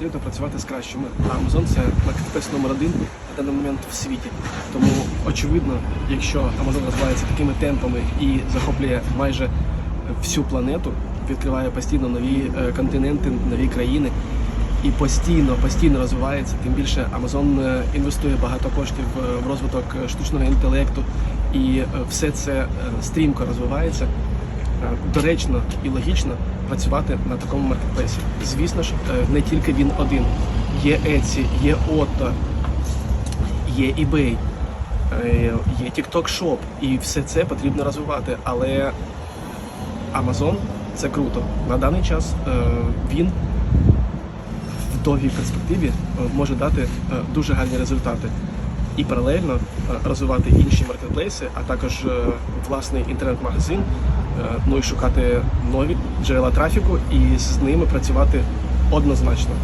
потрібно працювати з кращими. А Amazon це маркетплейс номер один на даний момент в світі. Тому очевидно, якщо Amazon розвивається такими темпами і захоплює майже всю планету, відкриває постійно нові е, континенти, нові країни. І постійно, постійно розвивається. Тим більше Amazon е, інвестує багато коштів е, в розвиток штучного інтелекту, і все це стрімко розвивається. Е, Доречно і логічно працювати на такому маркетплейсі. Звісно ж, е, не тільки він один. Є Etsy, є Otto, є eBay, е, є TikTok Shop, і все це потрібно розвивати. Але Amazon це круто. На даний час він в довгій перспективі може дати дуже гарні результати. І паралельно е, розвивати інші маркетплейси, а також е, власний інтернет-магазин, е, ну і шукати нові джерела трафіку і з ними працювати однозначно.